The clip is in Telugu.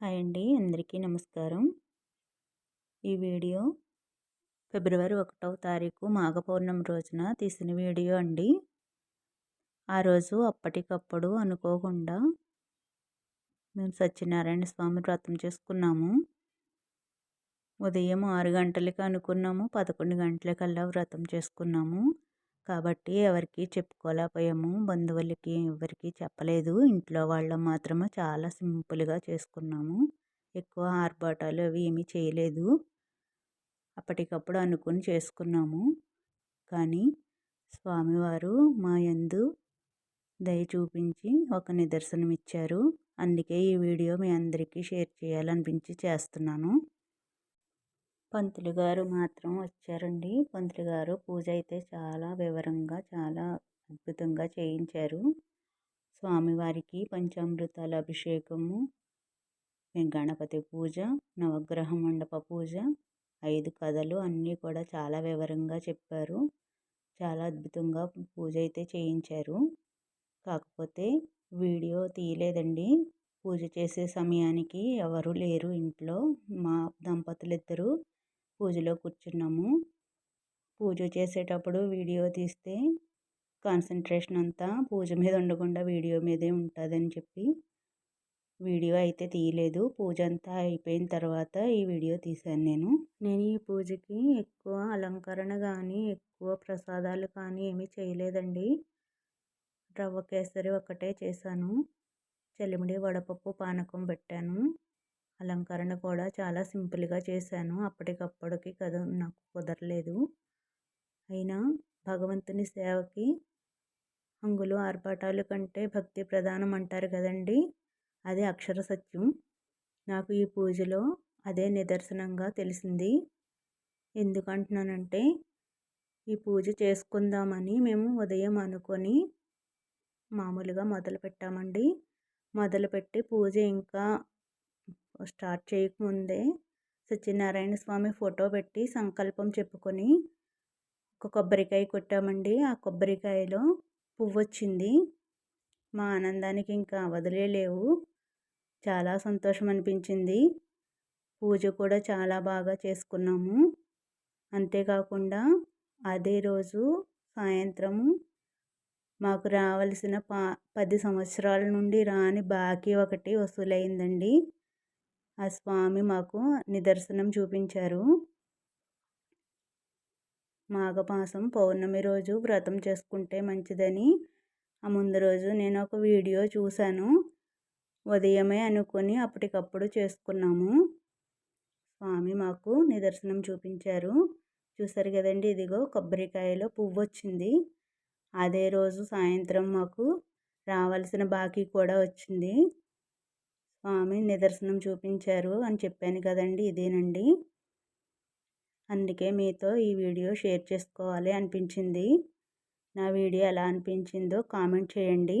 హాయ్ అండి అందరికీ నమస్కారం. ఈ వీడియో ఫిబ్రవరి ఒకటవ తారీఖు మాఘ పౌర్ణమి రోజున తీసిన వీడియో అండి. ఆ రోజు అప్పటికప్పుడు అనుకోకుండా మేము సత్యనారాయణ స్వామి వ్రతం చేసుకున్నాము. ఉదయం ఆరు గంటలకి అనుకున్నాము పదకొండు గంటలకల్లా వ్రతం చేసుకున్నాము. కాబట్టి ఎవరికి చెప్పుకోలేకపోయాము. బంధువులకి ఎవరికి చెప్పలేదు. ఇంట్లో వాళ్ళం మాత్రమే చాలా సింపుల్గా చేసుకున్నాము. ఎక్కువ ఆర్భాటాలు అవి ఏమీ చేయలేదు. అప్పటికప్పుడు అనుకుని చేసుకున్నాము. కానీ స్వామివారు మా యందు దయ చూపించి ఒక నిదర్శనం ఇచ్చారు అందుకే ఈ వీడియో మీ అందరికీ షేర్ చేయాలనిపించి చేస్తున్నాను. పంతులు గారు మాత్రం వచ్చారండి. పంతులు గారు పూజ అయితే చాలా వివరంగా చాలా అద్భుతంగా చేయించారు. స్వామివారికి పంచామృతాల అభిషేకము గణపతి పూజ నవగ్రహ మండప పూజ ఐదు కథలు అన్నీ కూడా చాలా వివరంగా చెప్పారు. చాలా అద్భుతంగా పూజ అయితే చేయించారు. కాకపోతే వీడియో తీయలేదండి. పూజ చేసే సమయానికి ఎవరు లేరు ఇంట్లో. మా దంపతులు ఇద్దరు పూజలో కూర్చున్నాము. పూజ చేసేటప్పుడు వీడియో తీస్తే కాన్సన్ట్రేషన్ అంతా పూజ మీద ఉండకుండా వీడియో మీదే ఉంటుందని చెప్పి వీడియో అయితే తీయలేదు. పూజ అంతా అయిపోయిన తర్వాత ఈ వీడియో తీశాను నేను. నేను ఈ పూజకి ఎక్కువ అలంకరణ కానీ ఎక్కువ ప్రసాదాలు కానీ ఏమీ చేయలేదండి. రవ్వ కేసరి ఒకటే చేశాను. చెలిమిడి వడపప్పు పానకం పెట్టాను. అలంకరణ కూడా చాలా సింపుల్గా చేశాను. అప్పటికప్పటికి కదా నాకు కుదరలేదు. అయినా భగవంతుని సేవకి హంగులు ఆర్భాటాలు కంటే భక్తి ప్రధానం అంటారు కదండి! అది అక్షర సత్యం. నాకు ఈ పూజలో అదే నిదర్శనంగా తెలిసింది. ఎందుకంటున్నానంటే ఈ పూజ చేసుకుందామని మేము ఉదయం అనుకొని మామూలుగా మొదలు పెట్టామండి మొదలుపెట్టి పూజ ఇంకా స్టార్ట్ చేయకముందే సత్యనారాయణ స్వామి ఫోటో పెట్టి సంకల్పం చెప్పుకొని ఒక కొబ్బరికాయ కొట్టామండి. ఆ కొబ్బరికాయలో పువ్వు వచ్చింది మా ఆనందానికి ఇంకా అవధులే లేవు. చాలా సంతోషం అనిపించింది పూజ కూడా చాలా బాగా చేసుకున్నాము. అంతేకాకుండా అదే రోజు సాయంత్రము మాకు రావలసిన పా పది సంవత్సరాల నుండి రాని బాకీ ఒకటి వసూలైందండి. ఆ స్వామి మాకు నిదర్శనం చూపించారు. మాఘమాసం పౌర్ణమి రోజు వ్రతం చేసుకుంటే మంచిదని. ఆ ముందు రోజు నేను ఒక వీడియో చూశాను. ఉదయమే అనుకొని అప్పటికప్పుడు చేసుకున్నాము. స్వామి మాకు నిదర్శనం చూపించారు. చూసారు కదండి ఇదిగో కొబ్బరికాయలో పువ్వు వచ్చింది అదే రోజు సాయంత్రం మాకు రావాల్సిన బాకీ కూడా వచ్చింది. స్వామి నిదర్శనం చూపించారు అని చెప్పాను కదండి ఇదేనండి. అందుకే మీతో ఈ వీడియో షేర్ చేసుకోవాలి అనిపించింది. నా వీడియో ఎలా అనిపించిందో కామెంట్ చేయండి.